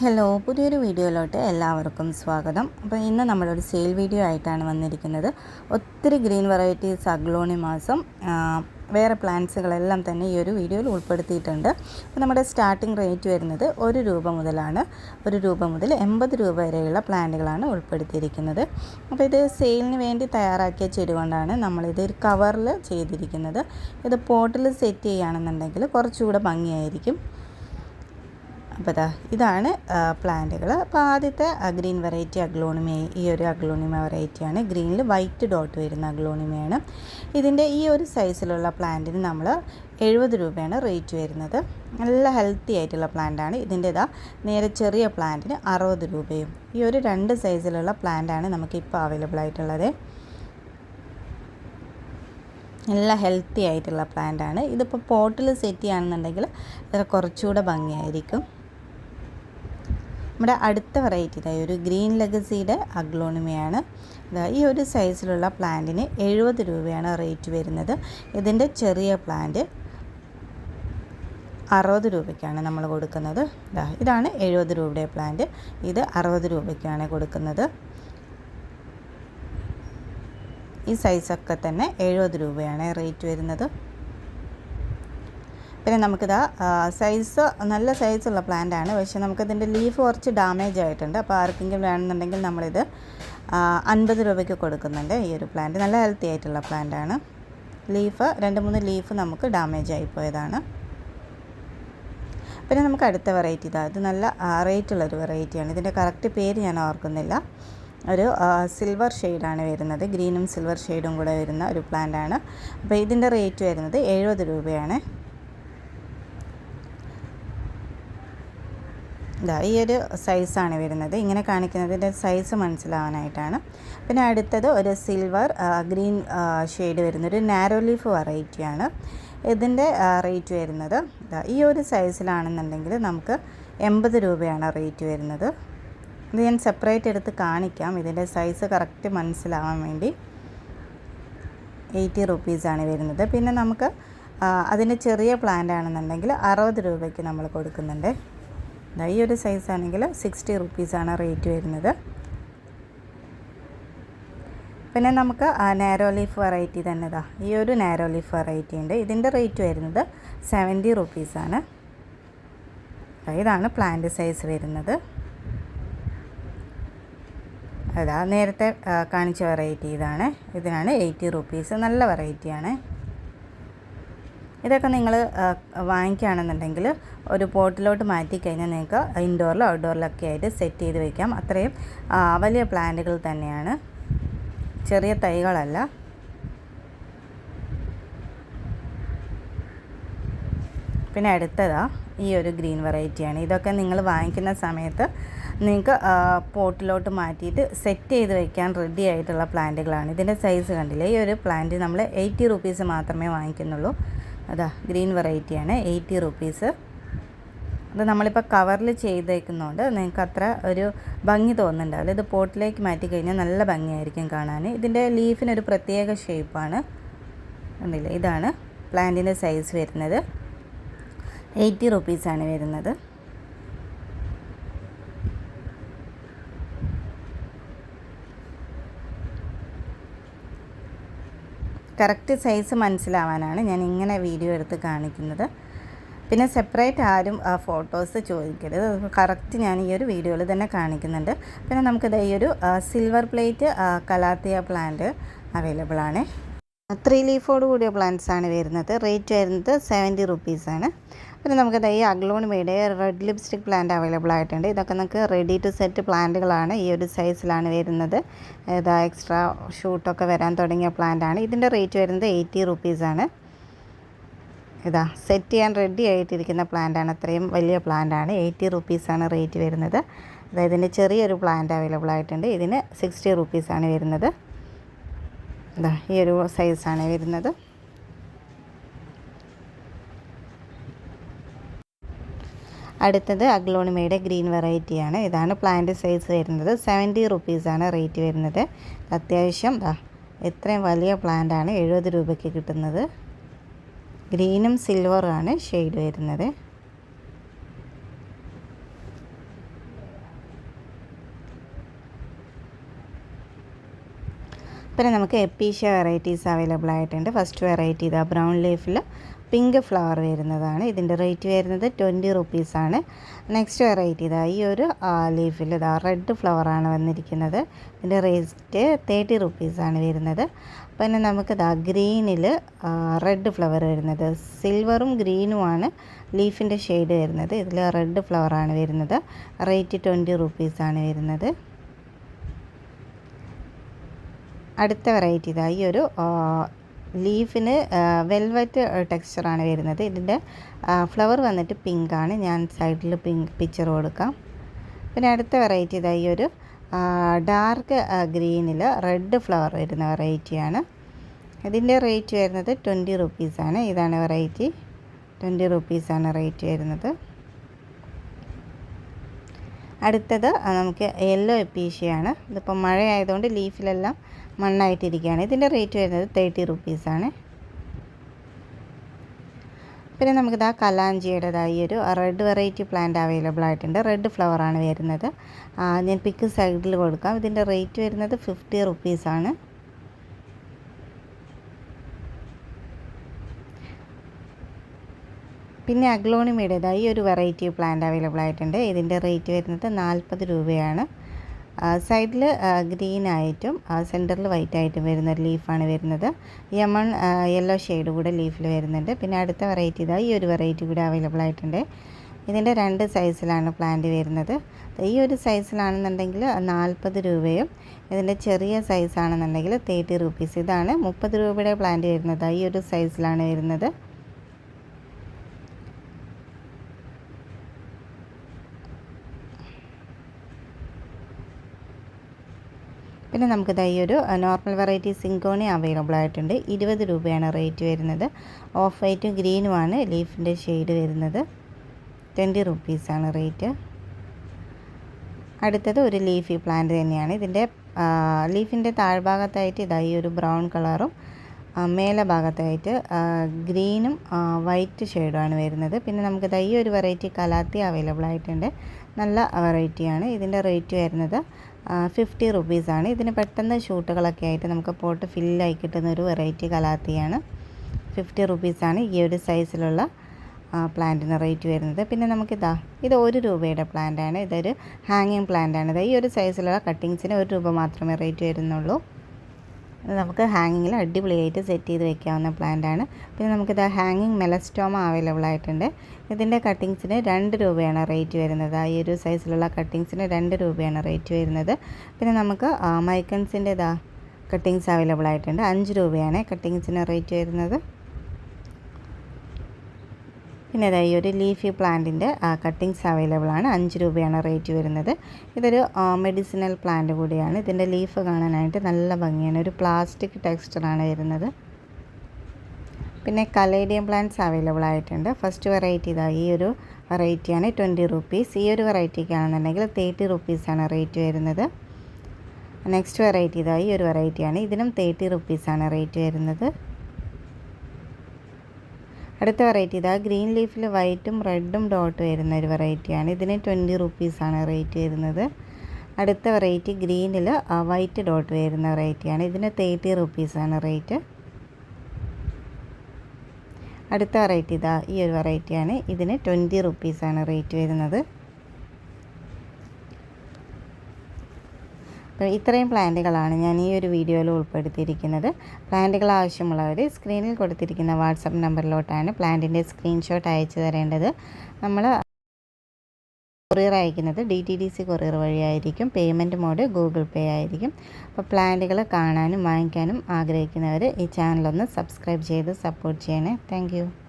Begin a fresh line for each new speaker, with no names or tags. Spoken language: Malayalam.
ഹലോ പുതിയൊരു വീഡിയോയിലോട്ട് എല്ലാവർക്കും സ്വാഗതം. അപ്പോൾ ഇന്ന് നമ്മളൊരു സെയിൽ വീഡിയോ ആയിട്ടാണ് വന്നിരിക്കുന്നത്. ഒത്തിരി ഗ്രീൻ വെറൈറ്റീസ് അഗ്ലോണി മാസം വേറെ പ്ലാന്റ്സുകളെല്ലാം തന്നെ ഈ ഒരു വീഡിയോയിൽ ഉൾപ്പെടുത്തിയിട്ടുണ്ട്. അപ്പോൾ നമ്മുടെ സ്റ്റാർട്ടിംഗ് റേറ്റ് വരുന്നത് ഒരു രൂപ മുതലാണ്. ഒരു രൂപ മുതൽ എൺപത് രൂപ വരെയുള്ള പ്ലാന്റുകളാണ് ഉൾപ്പെടുത്തിയിരിക്കുന്നത്. അപ്പോൾ ഇത് സെയിലിന് വേണ്ടി തയ്യാറാക്കിയ ചെടി കൊണ്ടാണ് നമ്മളിത് ഒരു കവറിൽ ചെയ്തിരിക്കുന്നത്. ഇത് പോട്ടിൽ സെറ്റ് ചെയ്യുകയാണെന്നുണ്ടെങ്കിൽ കുറച്ചുകൂടെ ഭംഗിയായിരിക്കും. അപ്പോൾ ഇതാ ഇതാണ് പ്ലാന്റുകൾ അപ്പോൾ ആദ്യത്തെ ഗ്രീൻ വെറൈറ്റി അഗ്ലോണിമ ഈ ഒരു അഗ്ലോണിമ വെറൈറ്റിയാണ് ഗ്രീനിൽ വൈറ്റ് ഡോട്ട് വരുന്ന അഗ്ലോണിമയാണ്. ഇതിന്റെ ഈ ഒരു സൈസിലുള്ള പ്ലാന്റിന് നമ്മൾ എഴുപത് രൂപയാണ് റേറ്റ് വരുന്നത്. നല്ല ഹെൽത്തി ആയിട്ടുള്ള പ്ലാന്റാണ്. ഇതിന്റെ ഇതാ നേരെ ചെറിയ പ്ലാന്റിന് അറുപത് രൂപയും. ഈ ഒരു രണ്ട് സൈസിലുള്ള പ്ലാന്റാണ് നമുക്കിപ്പോൾ അവൈലബിൾ ആയിട്ടുള്ളത്. നല്ല ഹെൽത്തി ആയിട്ടുള്ള പ്ലാന്റാണ്. ഇതിപ്പോൾ പോട്ടിൽ സെറ്റ് ചെയ്യുകയാണെന്നുണ്ടെങ്കിൽ കുറച്ചുകൂടെ ഭംഗിയായിരിക്കും. നമ്മുടെ അടുത്ത വെറൈറ്റി ഇതായി ഒരു ഗ്രീൻ ലെഗസിയുടെ അഗ്ലോണിമയാണ്. ഈ ഒരു സൈസിലുള്ള പ്ലാന്റിന് എഴുപത് രൂപയാണ് റേറ്റ് വരുന്നത്. ഇതിന്റെ ചെറിയ പ്ലാന്റ് അറുപത് രൂപയ്ക്കാണ് നമ്മൾ കൊടുക്കുന്നത്. ഇതാ ഇതാണ് എഴുപത് രൂപയുടെ പ്ലാന്റ് ഇത് അറുപത് രൂപയ്ക്കാണ് കൊടുക്കുന്നത്. ഈ സൈസൊക്കെ തന്നെ എഴുപത് രൂപയാണ് റേറ്റ് വരുന്നത്. പിന്നെ നമുക്കിതാ സൈസ് നല്ല സൈസുള്ള പ്ലാന്റ് ആണ്. പക്ഷേ നമുക്കിതിന്റെ ലീഫ് കുറച്ച് ഡാമേജ് ആയിട്ടുണ്ട്. അപ്പോൾ ആർക്കെങ്കിലും വേണമെന്നുണ്ടെങ്കിൽ നമ്മളിത് അൻപത് രൂപയ്ക്ക് കൊടുക്കുന്നുണ്ട് ഈ ഒരു പ്ലാന്റ് നല്ല ഹെൽത്തി ആയിട്ടുള്ള പ്ലാന്റ് ആണ്. ലീഫ് രണ്ട് മൂന്ന് ലീഫ് നമുക്ക് ഡാമേജ് ആയിപ്പോയതാണ് പിന്നെ നമുക്ക് അടുത്ത വെറൈറ്റി ഇതാ. ഇത് നല്ല റേറ്റുള്ളൊരു വെറൈറ്റിയാണ് ഇതിന്റെ കറക്റ്റ് പേര് ഞാൻ ഓർക്കുന്നില്ല. ഒരു സിൽവർ ഷെയ്ഡാണ് വരുന്നത്. ഗ്രീനും സിൽവർ ഷെയ്ഡും കൂടെ വരുന്ന ഒരു പ്ലാന്റ് ആണ്. അപ്പോൾ ഇതിന്റെ റേറ്റ് വരുന്നത് എഴുപത് രൂപയാണ്. ഇതാ ഈ ഒരു സൈസാണ് വരുന്നത്. ഇങ്ങനെ കാണിക്കുന്നതിന്റെ സൈസ് മനസ്സിലാവാനായിട്ടാണ്. പിന്നെ അടുത്തത് ഒരു സിൽവർ ഗ്രീൻ ഷെയ്ഡ് വരുന്ന ഒരു നാരോ ലീഫ് വെറൈറ്റിയാണ് ഇതിന്റെ റേറ്റ് വരുന്നത്. ഈ ഒരു സൈസിലാണെന്നുണ്ടെങ്കിൽ നമുക്ക് എൺപത് രൂപയാണ് റേറ്റ് വരുന്നത്. ഇത് ഞാൻ സെപ്പറേറ്റ് എടുത്ത് കാണിക്കാം. ഇതിന്റെ സൈസ് കറക്റ്റ് മനസ്സിലാവാൻ വേണ്ടി എയ്റ്റി റുപ്പീസാണ് വരുന്നത്. പിന്നെ നമുക്ക് അതിന്റെ ചെറിയ പ്ലാന്റ് ആണെന്നുണ്ടെങ്കിൽ അറുപത് രൂപയ്ക്ക് നമ്മൾ കൊടുക്കുന്നുണ്ട്. ഈ ഒരു സൈസ് ആണെങ്കിൽ സിക്സ്റ്റി റുപ്പീസാണ് റേറ്റ് വരുന്നത്. പിന്നെ നമുക്ക് നാരോ ലീഫ് വെറൈറ്റി തന്നെ ഇതാ ഈ ഒരു നാരോ ലീഫ് വെറൈറ്റി ഉണ്ട്. ഇതിന്റെ റേറ്റ് വരുന്നത് സെവന്റി റുപ്പീസാണ് ഇതാണ് പ്ലാന്റ് സൈസ് വരുന്നത്. അതാ നേരത്തെ കാണിച്ച വെറൈറ്റി ഇതാണ്. ഇതിനാണ് എയ്റ്റി റുപ്പീസ് നല്ല വെറൈറ്റിയാണ് ഇതൊക്കെ നിങ്ങൾ വാങ്ങിക്കുകയാണെന്നുണ്ടെങ്കിൽ ഒരു പോട്ടിലോട്ട് മാറ്റി കഴിഞ്ഞാൽ നിങ്ങൾക്ക് ഇൻഡോറിലോ ഔട്ട്ഡോറിലൊക്കെ ആയിട്ട് സെറ്റ് ചെയ്ത് വയ്ക്കാം അത്രയും വലിയ പ്ലാന്റുകൾ തന്നെയാണ്. ചെറിയ തൈകളല്ല. പിന്നെ അടുത്തതാ ഈ ഒരു ഗ്രീൻ വെറൈറ്റിയാണ് ഇതൊക്കെ നിങ്ങൾ വാങ്ങിക്കുന്ന സമയത്ത് നിങ്ങൾക്ക് പോട്ടിലോട്ട് മാറ്റിയിട്ട് സെറ്റ് ചെയ്ത് വെക്കാൻ റെഡി ആയിട്ടുള്ള പ്ലാന്റുകളാണ്. ഇതിന്റെ സൈസ് കണ്ടില്ലേ? ഈ ഒരു പ്ലാന്റ് നമ്മൾ എയ്റ്റി റുപ്പീസ് മാത്രമേ വാങ്ങിക്കുന്നുള്ളൂ. അതാ ഗ്രീൻ വെറൈറ്റിയാണ് എയ്റ്റി റുപ്പീസ്. അത് നമ്മളിപ്പോൾ കവറിൽ ചെയ്തേക്കുന്നതുകൊണ്ട് നിങ്ങൾക്ക് അത്ര ഒരു ഭംഗി തോന്നുന്നുണ്ടാവില്ല. ഇത് പോട്ടിലേക്ക് മാറ്റി കഴിഞ്ഞാൽ നല്ല ഭംഗിയായിരിക്കും കാണാൻ ഇതിന്റെ ലീഫിനൊരു പ്രത്യേക ഷേപ്പാണ്. കണ്ടില്ലേ? ഇതാണ് പ്ലാന്റിന്റെ സൈസ് വരുന്നത്. എയ്റ്റി റുപ്പീസാണ് വരുന്നത്. കറക്റ്റ് സൈസ് മനസ്സിലാവാനാണ് ഞാൻ ഇങ്ങനെ വീഡിയോ എടുത്ത് കാണിക്കുന്നത്. പിന്നെ സെപ്പറേറ്റ് ആരും ആ ഫോട്ടോസ് ചോദിക്കരുത്. കറക്റ്റ് ഞാൻ ഈ ഒരു വീഡിയോയിൽ തന്നെ കാണിക്കുന്നുണ്ട്. പിന്നെ നമുക്കിത് ഈ ഒരു silver plate calathea plant available ആണ്. ത്രീ ലീഫോട് കൂടിയ പ്ലാന്റ്സ് ആണ് വരുന്നത്. റേറ്റ് വരുന്നത് സെവന്റി റുപ്പീസാണ് പിന്നെ നമുക്ക് ഈ അഗ്ലോണിമയുടെ റെഡ് ലിപ്സ്റ്റിക് പ്ലാന്റ് അവൈലബിൾ ആയിട്ടുണ്ട്. ഇതൊക്കെ നമുക്ക് റെഡി ടു സെറ്റ് പ്ലാന്റുകളാണ് ഈ ഒരു സൈസിലാണ് വരുന്നത്. ഇതാ എക്സ്ട്രാ ഷൂട്ടൊക്കെ വരാൻ തുടങ്ങിയ പ്ലാന്റാണ് ഇതിന്റെ റേറ്റ് വരുന്നത് എയ്റ്റി റുപ്പീസാണ് ഇതാ സെറ്റ് ചെയ്യാൻ റെഡി ആയിട്ടിരിക്കുന്ന പ്ലാന്റാണ് അത്രയും വലിയ പ്ലാന്റാണ് എയ്റ്റി റുപ്പീസാണ് റേറ്റ് വരുന്നത്. അതായത് ഇതിന്റെ ചെറിയൊരു പ്ലാന്റ് അവൈലബിൾ ആയിട്ടുണ്ട്. ഇതിന് സിക്സ്റ്റി റുപ്പീസാണ് വരുന്നത്. ഇതാ ഈ ഒരു സൈസാണ് വരുന്നത്. അടുത്തത് അഗ്ലോണിമയുടെ ഗ്രീൻ വെറൈറ്റിയാണ്. ഇതാണ് പ്ലാന്റ് സൈസ് വരുന്നത്. സെവന്റി റുപ്പീസാണ് റേറ്റ് വരുന്നത്. അത്യാവശ്യം ദാ ഇത്രയും വലിയ പ്ലാന്റാണ് എഴുപത് രൂപയ്ക്ക് കിട്ടുന്നത്. ഗ്രീനും സിൽവറുമാണ് ഷെയ്ഡ് വരുന്നത്. പിന്നെ നമുക്ക് എപ്പീഷ്യ വെറൈറ്റീസ് അവൈലബിൾ ആയിട്ടുണ്ട്. ഫസ്റ്റ് വെറൈറ്റി ഇതാ ബ്രൗൺ ലീഫിൽ പിങ്ക് ഫ്ലവർ വരുന്നതാണ്. ഇതിന്റെ റേറ്റ് വരുന്നത് ട്വന്റി റുപ്പീസാണ് നെക്സ്റ്റ് വെറൈറ്റി ഇതാ ഈ ഒരു ലീഫിൽ ഇതാ റെഡ് ഫ്ലവറാണ് വന്നിരിക്കുന്നത്. ഇതിന്റെ റേറ്റ് തേർട്ടി റുപ്പീസാണ് വരുന്നത്. പിന്നെ നമുക്ക് ഇതാ ഗ്രീനിൽ റെഡ് ഫ്ലവർ വരുന്നത്. സിൽവറും ഗ്രീനുമാണ് ലീഫിന്റെ ഷെയ്ഡ് വരുന്നത്. ഇതിൽ റെഡ് ഫ്ലവറാണ് വരുന്നത്. റേറ്റ് ട്വന്റി റുപ്പീസാണ് വരുന്നത്. അടുത്ത വെറൈറ്റി ഇതാ ഈ ഒരു ലീഫിന് വെൽവെറ്റ് ടെക്സ്ചറാണ് വരുന്നത്. ഇതിന്റെ ഫ്ലവർ വന്നിട്ട് പിങ്കാണ്. ഞാൻ സൈഡിൽ പിങ്ക് പിക്ചർ കൊടുക്കാം. പിന്നെ അടുത്ത വെറൈറ്റി ഇതാ ഈ ഒരു ഡാർക്ക് ഗ്രീനിൽ റെഡ് ഫ്ലവർ വരുന്ന വെറൈറ്റിയാണ്. ഇതിന്റെ റേറ്റ് വരുന്നത് ട്വന്റി റുപ്പീസാണ്. ഇതാണ് വെറൈറ്റി. ട്വന്റി റുപ്പീസാണ് റേറ്റ് വരുന്നത്. അടുത്തത് നമുക്ക് യെല്ലോ എപ്പീഷ്യയാണ് ഇതിപ്പോൾ മഴ ആയതുകൊണ്ട് ലീഫിലെല്ലാം മണ്ണായിട്ടിരിക്കുകയാണ്. ഇതിന്റെ റേറ്റ് വരുന്നത് തേർട്ടി റുപ്പീസാണ് പിന്നെ നമുക്കിത് നമുക്കിതാ കലാഞ്ചിയുടേതായി ഒരു റെഡ് വെറൈറ്റി പ്ലാന്റ് അവൈലബിൾ ആയിട്ടുണ്ട്. റെഡ് ഫ്ലവറാണ് വരുന്നത്. ഞാൻ പിക്ക് സൈഡിൽ കൊടുക്കാം. ഇതിന്റെ റേറ്റ് വരുന്നത് ഫിഫ്റ്റി റുപ്പീസാണ് പിന്നെ അഗ്ലോണിമയുടേതായി ഒരു വെറൈറ്റി പ്ലാന്റ് അവൈലബിൾ ആയിട്ടുണ്ട്. ഇതിന്റെ റേറ്റ് വരുന്നത് നാൽപ്പത് രൂപയാണ്. സൈഡിൽ ഗ്രീൻ ആയിട്ടും സെന്ററിൽ വൈറ്റ് ആയിട്ടും വരുന്ന ഒരു ലീഫാണ് വരുന്നത്. യമൺ യെല്ലോ ഷെയ്ഡ് കൂടെ ലീഫിൽ വരുന്നുണ്ട്. പിന്നെ അടുത്ത വെറൈറ്റി ഇതാ ഈ ഒരു വെറൈറ്റി കൂടെ അവൈലബിൾ ആയിട്ടുണ്ട്. ഇതിന്റെ രണ്ട് സൈസിലാണ് പ്ലാന്റ് വരുന്നത്. ഈ ഒരു സൈസിലാണെന്നുണ്ടെങ്കിൽ നാൽപ്പത് രൂപയും ഇതിന്റെ ചെറിയ സൈസാണെന്നുണ്ടെങ്കിൽ തേർട്ടി റുപ്പീസ്. ഇതാണ് മുപ്പത് രൂപയുടെ പ്ലാന്റ് വരുന്നത്. ഈ ഒരു സൈസിലാണ് വരുന്നത്. പിന്നെ നമുക്ക് ഈ ഒരു നോർമൽ വെറൈറ്റി സിങ്കോണി അവൈലബിൾ ആയിട്ടുണ്ട്. ഇരുപത് രൂപയാണ് റേറ്റ് വരുന്നത്. ഓഫ് വൈറ്റും ഗ്രീനുമാണ് ലീഫിന്റെ ഷെയ്ഡ് വരുന്നത്. ട്വന്റി റുപ്പീസാണ് റേറ്റ് അടുത്തത് ഒരു ലീഫി പ്ലാന്റ് തന്നെയാണ്. ഇതിന്റെ ലീഫിന്റെ താഴ്ഭാഗത്തായിട്ട് ഇതായി ഒരു ബ്രൗൺ കളറും മേലെ ഭാഗത്തായിട്ട് ഗ്രീനും വൈറ്റ് ഷെയ്ഡുമാണ് വരുന്നത്. പിന്നെ നമുക്ക് ഈ ഒരു വെറൈറ്റി കലാത്തി അവൈലബിൾ ആയിട്ടുണ്ട്. നല്ല വെറൈറ്റിയാണ് ഇതിന്റെ റേറ്റ് വരുന്നത് ഫിഫ്റ്റി റുപ്പീസാണ് ഇതിന് പെട്ടെന്ന് ഷൂട്ടുകളൊക്കെ ആയിട്ട് നമുക്ക് പോട്ട് ഫില്ലായി കിട്ടുന്ന ഒരു വെറൈറ്റി കലാത്തിയാണ്. ഫിഫ്റ്റി റുപ്പീസാണ് ഈ ഒരു സൈസിലുള്ള പ്ലാന്റിന് റേറ്റ് വരുന്നത്. പിന്നെ നമുക്കിതാ ഇത് ഒരു രൂപയുടെ പ്ലാന്റാണ് ഇതൊരു ഹാങ്ങിങ് പ്ലാന്റാണ് ഈ ഒരു സൈസിലുള്ള കട്ടിങ്സിന് ഒരു രൂപ മാത്രമേ റേറ്റ് വരുന്നുള്ളൂ. നമുക്ക് ഹാങ്ങിങ്ങിൽ അടിപൊളിയായിട്ട് സെറ്റ് ചെയ്ത് വെക്കാവുന്ന പ്ലാന്റാണ് പിന്നെ നമുക്കിത് ഹാങ്ങിങ് മെലസ്റ്റോമ അവൈലബിൾ ആയിട്ടുണ്ട്. ഇതിന്റെ കട്ടിങ്സിന് രണ്ട് രൂപയാണ് റേറ്റ് വരുന്നത്. ഈ ഒരു സൈസിലുള്ള കട്ടിങ്സിന് രണ്ട് രൂപയാണ് റേറ്റ് വരുന്നത്. പിന്നെ നമുക്ക് മൈക്കൺസിന്റെ ഇതാ കട്ടിങ്സ് അവൈലബിൾ ആയിട്ടുണ്ട്. അഞ്ച് രൂപയാണ് കട്ടിങ്സിന് റേറ്റ് വരുന്നത്. പിന്നെ അതായത് ഈ ഒരു ലീഫി പ്ലാന്റിന്റെ കട്ടിങ്സ് അവൈലബിൾ ആണ്. അഞ്ച് രൂപയാണ് റേറ്റ് വരുന്നത്. ഇതൊരു മെഡിസിനൽ പ്ലാന്റ് കൂടിയാണ്. ഇതിന്റെ ലീഫ് കാണാനായിട്ട് നല്ല ഭംഗിയാണ്. ഒരു പ്ലാസ്റ്റിക് ടെക്സ്ചറാണ് വരുന്നത്. പിന്നെ കലേഡിയം പ്ലാന്റ്സ് അവൈലബിൾ ആയിട്ടുണ്ട്. ഫസ്റ്റ് വെറൈറ്റി ഇതാ ഈ ഒരു വെറൈറ്റിയാണ് ട്വന്റി റുപ്പീസ് ഈ ഒരു വെറൈറ്റിക്കാണെന്നുണ്ടെങ്കിൽ തേർട്ടി റുപ്പീസാണ് റേറ്റ് വരുന്നത്. നെക്സ്റ്റ് വെറൈറ്റി ഇതാ ഈ ഒരു വെറൈറ്റിയാണ് ഇതിനും തേർട്ടി റുപ്പീസാണ് റേറ്റ് വരുന്നത്. അടുത്ത വെറൈറ്റി ഇതാ ഗ്രീൻ ലീഫിൽ വൈറ്റും റെഡും ഡോട്ട് വരുന്ന ഒരു വെറൈറ്റിയാണ് ഇതിന് ട്വന്റി റുപ്പീസാണ് റേറ്റ് വരുന്നത്. അടുത്ത വെറൈറ്റി ഗ്രീനിൽ വൈറ്റ് ഡോട്ട് വരുന്ന വെറൈറ്റിയാണ് ഇതിന് തേർട്ടി റുപ്പീസാണ് റേറ്റ് അടുത്ത വെറൈറ്റി ഇതാ ഈ ഒരു വെറൈറ്റിയാണ് ഇതിന് ട്വന്റി റുപ്പീസാണ് റേറ്റ് വരുന്നത്. ഇത്രയും പ്ലാന്റുകളാണ് ഞാൻ ഈ ഒരു വീഡിയോയിൽ ഉൾപ്പെടുത്തിയിരിക്കുന്നത്. പ്ലാന്റുകൾ ആവശ്യമുള്ളവർ സ്ക്രീനിൽ കൊടുത്തിരിക്കുന്ന വാട്സപ്പ് നമ്പറിലോട്ടാണ് പ്ലാന്റിന്റെ സ്ക്രീൻഷോട്ട് അയച്ചു തരേണ്ടത്. നമ്മൾ കൊറിയർ അയക്കുന്നത് D T D C courier വഴിയായിരിക്കും. പേയ്മെന്റ് മോഡ് ഗൂഗിൾ പേ ആയിരിക്കും. അപ്പോൾ പ്ലാന്റുകൾ കാണാനും വാങ്ങിക്കാനും ആഗ്രഹിക്കുന്നവർ ഈ ചാനലൊന്ന് സബ്സ്ക്രൈബ് ചെയ്ത് സപ്പോർട്ട് ചെയ്യണേ. താങ്ക്